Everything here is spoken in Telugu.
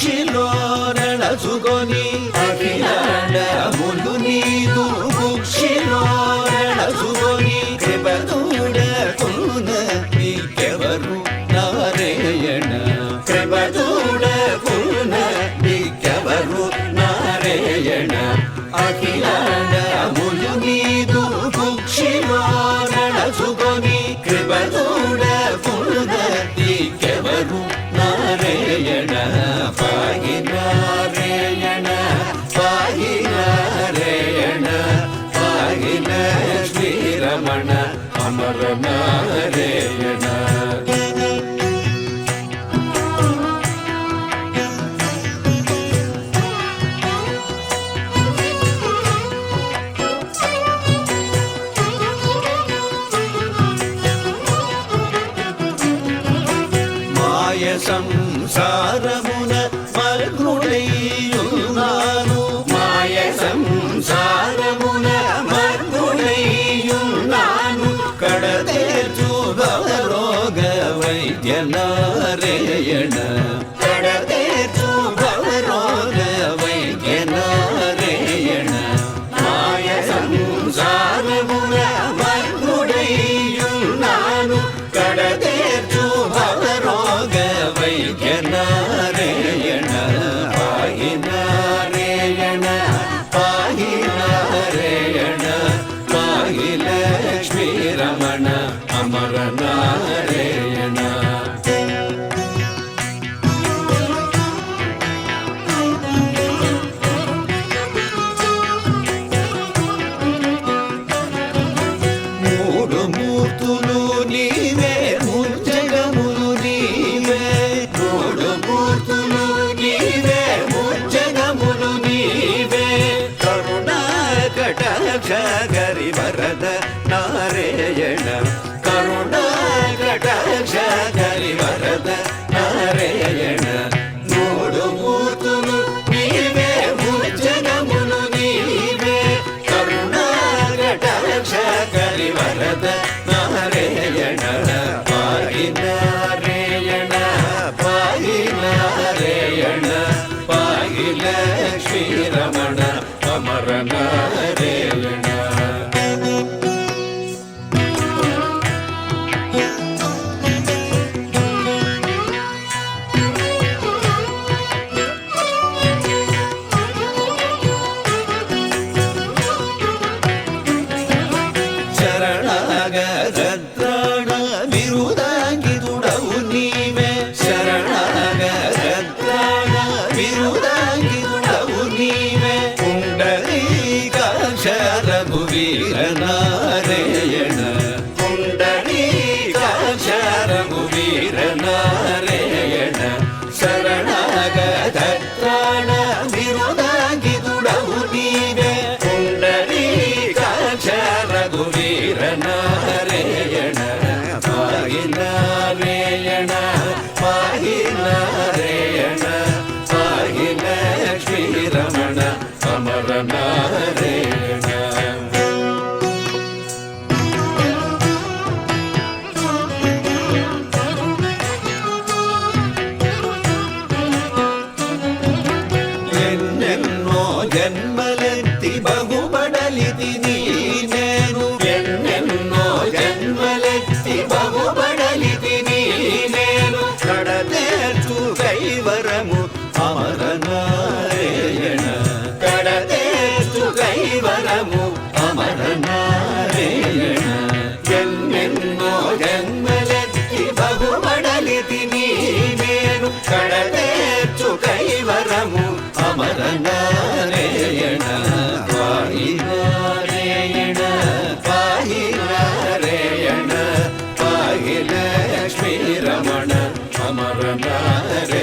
సాక్షిలో నెలచుకొని అమర నారాయణ మాయ సం ವೈದ್ಯನಾರೇಯಣ ಕಡದೇ నారాయణ కరుణాకటాక్షరి వరద నారాయణ మూడు మూతులు నీవే భుజనములు నీవే కరుణాకటాక్షరి వరద నారాయణ పాయి నారాయణ పాయి నారాయణ పాయి లక్ష్మీ రమణ అమర నారాయణ Fernández. ప్రతి బహుబడలిది నేను ఎన్నెన్నో జన్మలెత్తి బహుబడలిది నేను కడతేర్చు కైవరము అమరనారాయణ. కడతేర్చు కైవరము అమరనారాయణ. ఎన్నెన్నో జన్మలెత్తి బహుబడలిది నేను కడతేర్చు కైవరము అమరనారాయణ. ஜனநாதரே